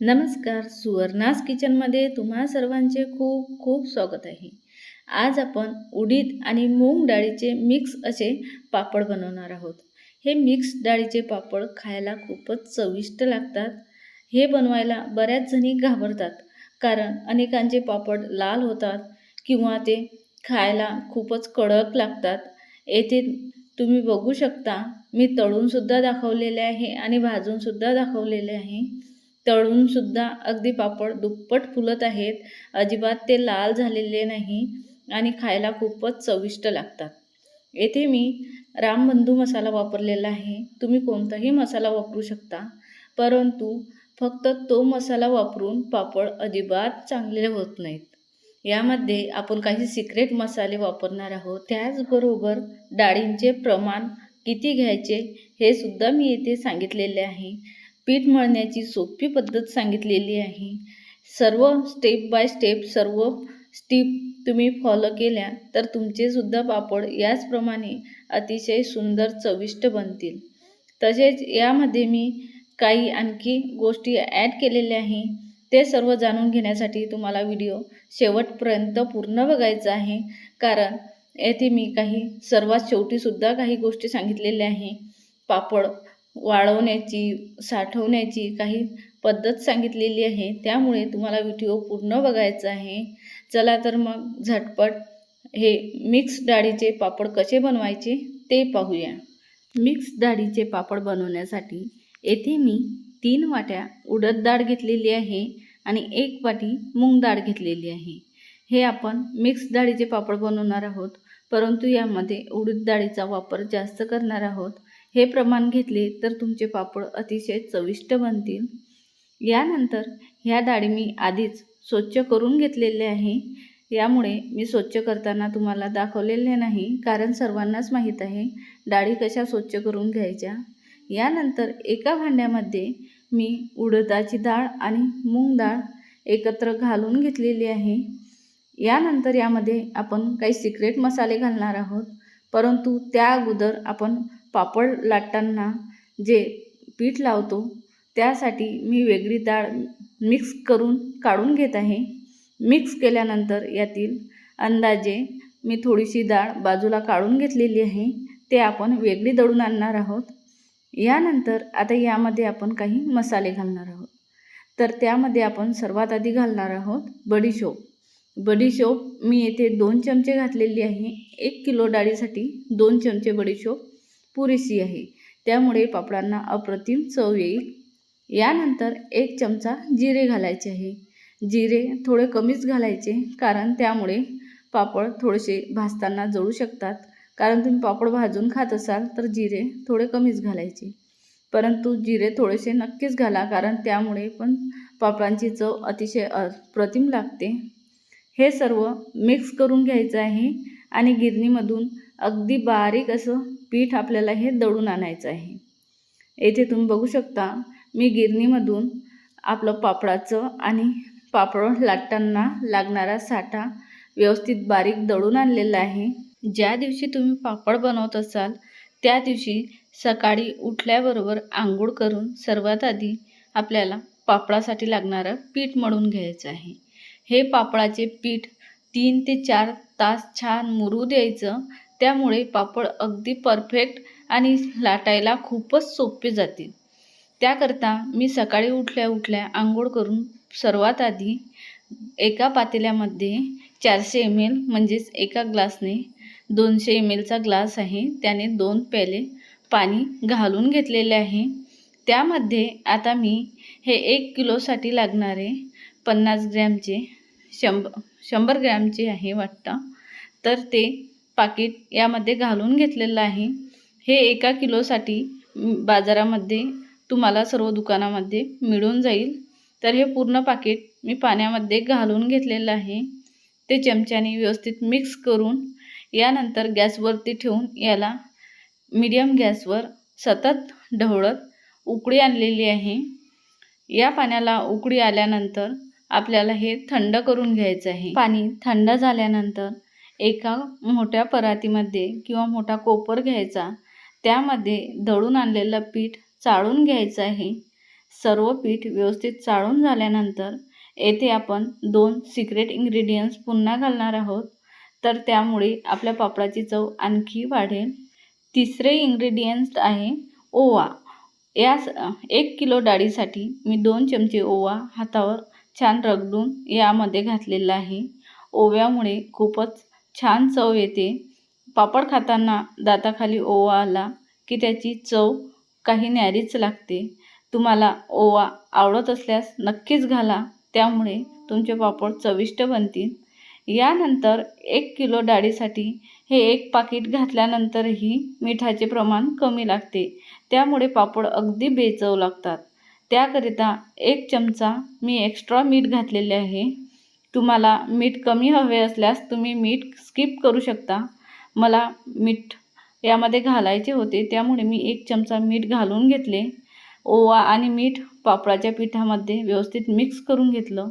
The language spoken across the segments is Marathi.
नमस्कार सुवर्णास किचनमध्ये तुम्हा सर्वांचे खूप खूप स्वागत आहे. आज आपण उडीद आणि मूग डाळीचे मिक्स असे पापड बनवणार आहोत. हे मिक्स डाळीचे पापड खायला खूपच चविष्ट लागतात. हे बनवायला बऱ्याच जणी घाबरतात कारण अनेकांचे पापड लाल होतात किंवा ते खायला खूपच कडक लागतात. येथे तुम्ही बघू शकता मी तळूनसुद्धा दाखवलेले आहे आणि भाजूनसुद्धा दाखवलेले आहे. तळूनसुद्धा अगदी पापड दुप्पट फुलत आहेत. अजिबात ते लाल झालेले नाही आणि खायला खूपच चविष्ट लागतात. येथे मी रामबंधू मसाला वापरलेला आहे. तुम्ही कोणताही मसाला वापरू शकता. परंतु फक्त तो मसाला वापरून पापड अजिबात चांगले होत नाहीत. यामध्ये आपण काही सिक्रेट मसाले वापरणार आहोत. त्याचबरोबर डाळींचे प्रमाण किती घ्यायचे हे सुद्धा मी येथे सांगितलेले आहे. पीठ मळण्याची सोपी पद्धत सांगितलेली आहे. सर्व स्टेप बाय स्टेप सर्व स्टेप तुम्ही फॉलो केल्या तर तुमचेसुद्धा पापड याचप्रमाणे अतिशय सुंदर चविष्ट बनतील. तसेच यामध्ये मी काही आणखी गोष्टी ॲड केलेल्या आहे. ते सर्व जाणून घेण्यासाठी तुम्हाला व्हिडिओ शेवटपर्यंत पूर्ण बघायचा आहे. कारण येथे मी काही सर्वात शेवटीसुद्धा काही गोष्टी सांगितलेल्या आहे. पापड वाळवण्याची साठवण्याची काही पद्धत सांगितलेली आहे. त्यामुळे तुम्हाला व्हिडिओ पूर्ण बघायचा आहे. चला तर मग झटपट हे मिक्स डाळीचे पापड कसे बनवायचे ते पाहूया. मिक्स डाळीचे पापड बनवण्यासाठी येथे मी तीन वाट्या उडद डाळ घेतलेली आहे आणि एक वाटी मूग डाळ घेतलेली आहे. हे आपण मिक्स डाळीचे पापड बनवणार आहोत परंतु यामध्ये उडीद डाळीचा वापर जास्त करणार आहोत. हे प्रमाण घेतले तर तुमचे पापड अतिशय चविष्ट बनतील. यानंतर ह्या डाळी मी आधीच स्वच्छ करून घेतलेले आहे. यामुळे मी स्वच्छ करताना तुम्हाला दाखवलेले नाही कारण सर्वांनाच माहीत आहे डाळी कशा स्वच्छ करून घ्यायच्या. यानंतर एका भांड्यामध्ये मी उडदाची डाळ आणि मूग डाळ एकत्र घालून घेतलेली आहे. यानंतर यामध्ये आपण काही सिक्रेट मसाले घालणार आहोत परंतु त्या अगोदर आपण पापड लाटताना जे पीठ लावतो त्यासाठी मी वेगळी डाळ मिक्स करून काढून घेत आहे. मिक्स केल्यानंतर यातील अंदाजे मी थोडीशी डाळ बाजूला काढून घेतलेली आहे. ते आपण वेगळी दळून आणणार आहोत. यानंतर आता यामध्ये आपण काही मसाले घालणार आहोत. तर त्यामध्ये आपण सर्वात आधी घालणार आहोत बडीशोप बडीशोप मी येथे दोन चमचे घातलेली आहे. एक किलो डाळीसाठी दोन चमचे बडीशोप पुरेशी आहे. त्यामुळे पापडांना अप्रतिम चव येईल. यानंतर एक चमचा जिरे घालायचे आहे. जिरे थोडे कमीच घालायचे कारण त्यामुळे पापड थोडेसे भाजताना जळू शकतात. कारण तुम्ही पापड भाजून खात असाल तर जिरे थोडे कमीच घालायचे. परंतु जिरे थोडेसे नक्कीच घाला कारण त्यामुळे पण पापडांची चव अतिशय अप्रतिम लागते. हे सर्व मिक्स करून घ्यायचं आहे आणि गिरणीमधून अगदी बारीक असं पीठ आपल्याला हे दळून आणायचं आहे. येथे तुम्ही बघू शकता मी गिरणीमधून आपलं पापडाचं आणि पापड लाटताना लागणारा साठा व्यवस्थित बारीक दळून आणलेला आहे. ज्या दिवशी तुम्ही पापड बनवत असाल त्या दिवशी सकाळी उठल्याबरोबर आंघोळ करून सर्वात आधी आपल्याला पापडासाठी लागणारं पीठ मळून घ्यायचं आहे. हे पापडाचे पीठ तीन ते चार तास छान मुरू द्यायचं त्यामुळे पापड अगदी परफेक्ट आणि लाटायला खूपच सोपे जातील. त्याकरता मी सकाळी उठल्या उठल्या आंघोळ करून सर्वात आधी एका पातेल्यामध्ये चारशे एम एल म्हणजेच एका ग्लासने दोनशे एम एलचा ग्लास आहे त्याने दोन प्याले पाणी घालून घेतलेले आहे. त्यामध्ये आता मी हे एक किलोसाठी लागणारे पन्नास ग्रॅमचे शंभ शंभर ग्रॅमचे आहे वाटतं. तर ते पाकिट यामध्ये घालून घेतलेलं आहे. हे एका किलोसाठी बाजारामध्ये तुम्हाला सर्व दुकानामध्ये मिळून जाईल. तर हे पूर्ण पाकिट मी पाण्यामध्ये घालून घेतलेलं आहे. ते चमच्याने व्यवस्थित मिक्स करून यानंतर गॅसवरती ठेवून याला मीडियम गॅसवर सतत ढवळत उकळी आणलेली आहे. या पाण्याला उकळी आल्यानंतर आपल्याला हे थंड करून घ्यायचं आहे. पाणी थंड झाल्यानंतर एका मोठ्या परातीमध्ये किंवा मोठा कोपर घ्यायचा त्यामध्ये दळून आणलेलं पीठ चाळून घ्यायचं आहे. सर्व पीठ व्यवस्थित चाळून झाल्यानंतर येथे आपण दोन सिक्रेट इंग्रेडियंट्स पुन्हा घालणार आहोत. तर त्यामुळे आपल्या पापडाची चव आणखी वाढेल. तिसरे इन्ग्रेडियंट्स आहे ओवा. या एक किलो डाळीसाठी मी दोन चमचे ओवा हातावर छान रगडून यामध्ये घातलेला आहे. ओव्यामुळे खूपच छान चव येते. पापड खाताना दाताखाली ओवा आला की त्याची चव काही न्यारीच लागते. तुम्हाला ओवा आवडत असल्यास नक्कीच घाला त्यामुळे तुमचे पापड चविष्ट बनतील. यानंतर एक किलो डाळीसाठी हे एक पाकिट घातल्यानंतरही मिठाचे प्रमाण कमी लागते. त्यामुळे पापड अगदी बेचव लागतात. त्याकरिता एक चमचा मी एक्स्ट्रा मीठ घातलेले आहे. तुम्हाला मीठ कमी हवे असल्यास तुम्ही मीठ स्किप करू शकता. मला मीठ यामध्ये घालायचे होते त्यामुळे मी एक चमचा मीठ घालून घेतले. ओवा आणि मीठ पापडाच्या पिठामध्ये व्यवस्थित मिक्स करून घेतलं.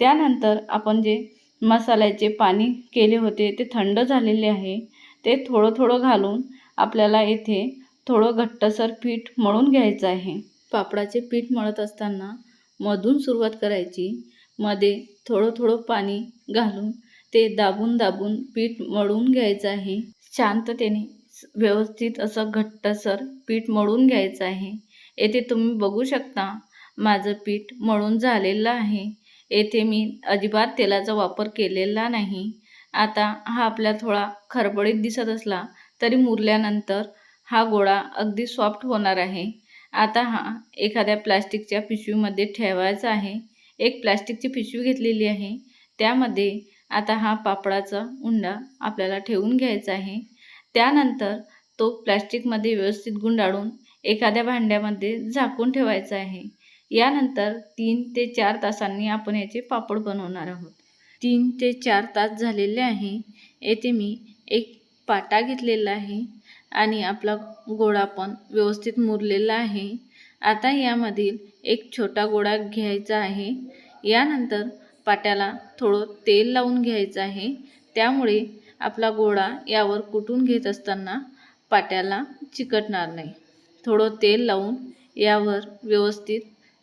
त्यानंतर आपण जे मसाल्याचे पाणी केले होते ते थंड झालेले आहे ते थोडं थोडं घालून आपल्याला येथे थोडं घट्टसर पीठ मळून घ्यायचं आहे. पापडाचे पीठ मळत असताना मधून सुरुवात करायची. मध्ये थोडं थोडं पाणी घालून ते दाबून दाबून पीठ मळून घ्यायचं आहे. शांततेने व्यवस्थित असं घट्टसर पीठ मळून घ्यायचं आहे. येथे तुम्ही बघू शकता माझं पीठ मळून झालेलं आहे. येथे मी अजिबात तेलाचा वापर केलेला नाही. आता हा आपला थोडा खरबडीत दिसत असला तरी मुरल्यानंतर हा गोळा अगदी सॉफ्ट होणार आहे. आता हा एखाद्या प्लास्टिकच्या पिशवीमध्ये ठेवायचा आहे. एक प्लास्टिकची पिशवी घेतलेली आहे. त्यामध्ये आता हा पापडाचा उंडा आपल्याला ठेवून घ्यायचा आहे. त्यानंतर तो प्लॅस्टिकमध्ये व्यवस्थित गुंडाळून एखाद्या भांड्यामध्ये झाकून ठेवायचा आहे. यानंतर तीन ते चार तासांनी आपण याचे पापड बनवणार आहोत. तीन ते चार तास झालेले आहे. येथे मी एक पाटा घेतलेला आहे आणि आपला गोळा पण व्यवस्थित मुरलेला आहे. आता यामधील एक छोटा गोळा घ्यायचा आहे. यानंतर पाट्याला थोडं तेल लावून घ्यायचं आहे. त्यामुळे आपला गोळा यावर कुटून घेत असताना पाट्याला चिकटणार नाही. थोडं तेल लावून यावर व्यवस्थित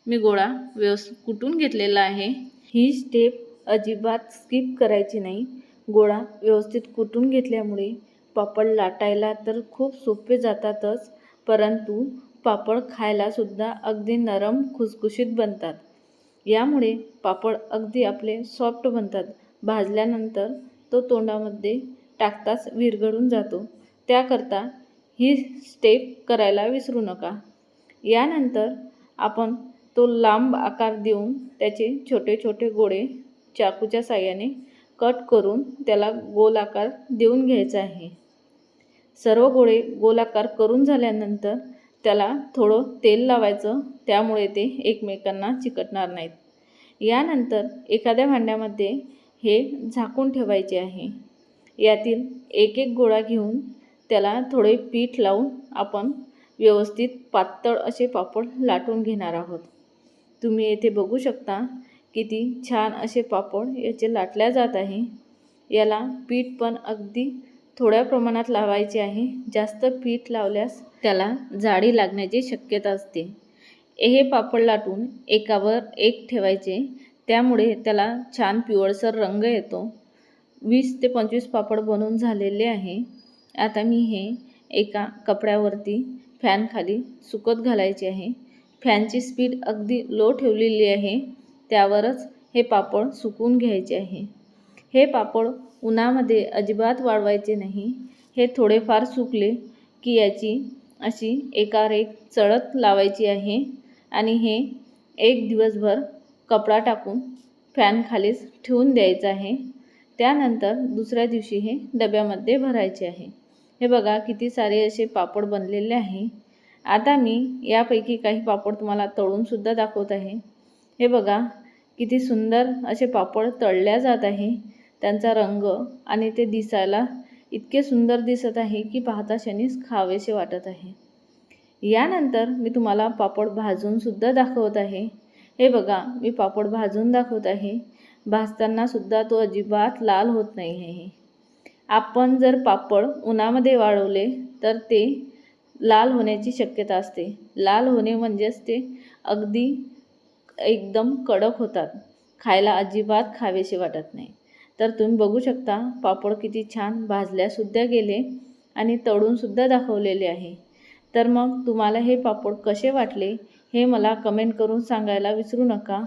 मी गोळा व्यवस् कुटून घेतलेला आहे? ही स्टेप अजिबात स्किप करायची नाही. गोळा व्यवस्थित कुटून घेतल्यामुळे पापड लाटायला तर खूप सोपे जातातच परंतु पापड खायलासुद्धा अगदी नरम खुसखुशीत बनतात. यामुळे पापड अगदी आपले सॉफ्ट बनतात. भाजल्यानंतर तो तोंडामध्ये टाकताच विरघळून जातो. त्याकरता ही स्टेप करायला विसरू नका. यानंतर आपण तो लांब आकार देऊन त्याचे छोटे छोटे गोळे चाकूच्या साह्याने कट करून त्याला गोल आकार देऊन घ्यायचा आहे. सर्व गोळे गोलाकार करून झाल्यानंतर त्याला थोडं तेल लावायचं त्यामुळे ते एकमेकांना चिकटणार नाहीत. यानंतर एखाद्या भांड्यामध्ये हे झाकून ठेवायचे आहे. यातील एक एक गोळा घेऊन त्याला थोडे पीठ लावून आपण व्यवस्थित पातळ असे पापड लाटून घेणार आहोत. तुम्ही येथे बघू शकता किती छान असे पापड याचे लाटल्या जात आहे. याला पीठ पण अगदी थोड्या प्रमाणात लावायचे आहे. जास्त पीठ लावल्यास त्याला जाडी लागण्याची शक्यता असते. हे पापड लाटून एकावर एक ठेवायचे. त्यामुळे त्याला छान पिवळसर रंग येतो. वीस ते पंचवीस पापड बनवून झालेले आहे. आता मी हे एका कपड्यावरती फॅनखाली सुकत घालायचे आहे. फॅनची स्पीड अगदी लो ठेवलेली आहे. त्यावरच हे पापड सुकून घ्यायचे आहे. हे पापड उन्हामध्ये अजिबात वाढवायचे नाही. हे थोडेफार सुकले की याची अशी एकार एक चळत लावायची आहे आणि हे एक दिवसभर कपडा टाकून फॅनखालीच ठेवून द्यायचं आहे. त्यानंतर दुसऱ्या दिवशी हे डब्यामध्ये भरायचे आहे. हे बघा किती सारे असे पापड बनलेले आहे. आता मी यापैकी काही पापड तुम्हाला तळूनसुद्धा दाखवत आहे. हे बघा किती सुंदर असे पापड तळल्या जात आहे. त्यांचा रंग आणि ते दिसायला इतके सुंदर दिसत आहे की पाहता शनीस खावेसे वाटत आहे. यानंतर मी तुम्हाला पापड भाजूनसुद्धा दाखवत आहे. हे बघा मी पापड भाजून दाखवत आहे. भाजतानासुद्धा तो अजिबात लाल होत नाही आहे. आपण जर पापड उन्हामध्ये वाळवले तर ते लाल होण्याची शक्यता असते. लाल होणे म्हणजेच ते अगदी एकदम कडक होतात. खायला अजिबात खावेसे वाटत नाही. तर तुम्ही बघू शकता पापड किती छान भाजल्यासुद्धा गेले आणि तळूनसुद्धा दाखवलेले आहे. तर मग तुम्हाला हे पापड कसे वाटले हे मला कमेंट करून सांगायला विसरू नका.